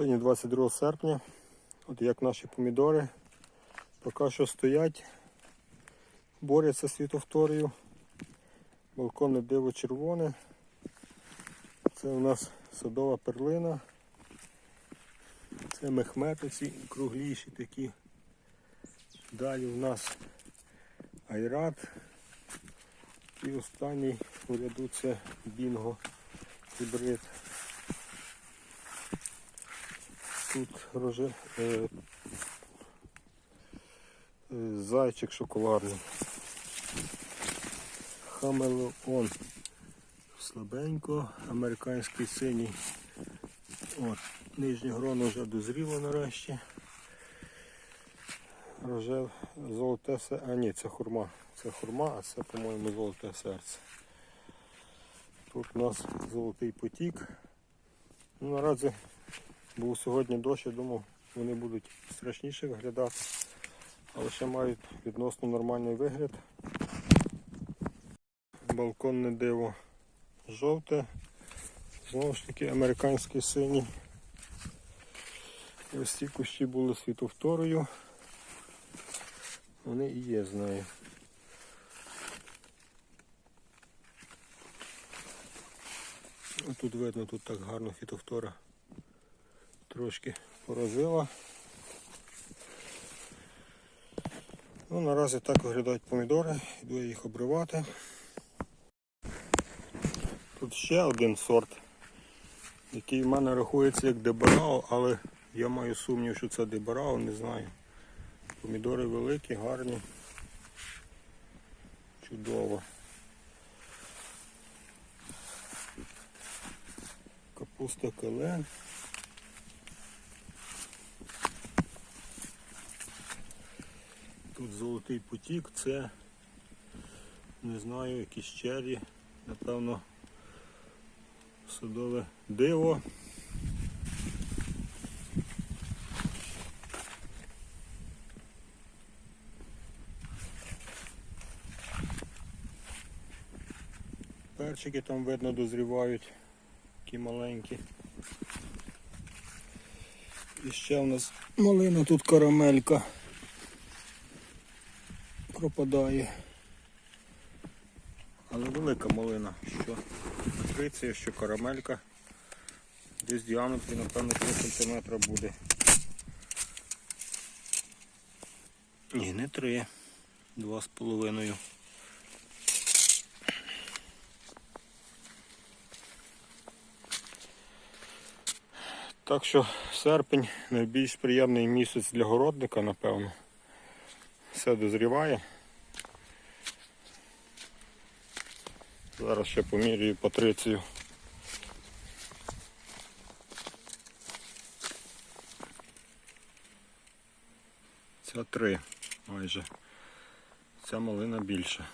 Сьогодні 22 серпня. От як наші помідори поки що стоять, борються з світовторою. Балконне диво червоне. Це у нас садова перлина. Це мехметиці кругліші такі. Далі у нас айрат. І останній у ряду це бінго гібрид. Тут роже, е, зайчик шоколадний. Хамелеон слабенько, американський синій. От, нижнє гроно вже дозріло нарешті. Рожев, золоте серце. А ні, це хурма. Це хурма, а це, по-моєму, золоте серце. Тут у нас золотий потік. Ну, наразі був сьогодні дощ, я думав, вони будуть страшніше виглядати, але ще мають відносно нормальний вигляд. Балконне диво жовте, знову ж таки американський синій. І ось ці кущі були світовторою. Вони і є з нею. Тут видно, тут так гарно фітофтора трошки поразила. Ну, наразі так виглядають помідори, йду я їх обривати. Тут ще один сорт, який в мене рахується як дебарао, але я маю сумнів, що це дебарао, не знаю. Помідори великі, гарні. Чудово. Капуста кален. Тут золотий потік, це не знаю, якісь чері, напевно, садове диво. Перчики там видно дозрівають, такі маленькі. І ще у нас малина тут карамелька пропадає. Але велика малина, що патриція, що карамелька. Десь діаметрі, напевно, 3 см буде. Ні, не 3, 2,5. Так що серпень найбільш приємний місяць для городника, напевно. Все дозріває. Зараз ще помірюю патрицію. Ця три майже. Ця малина більше.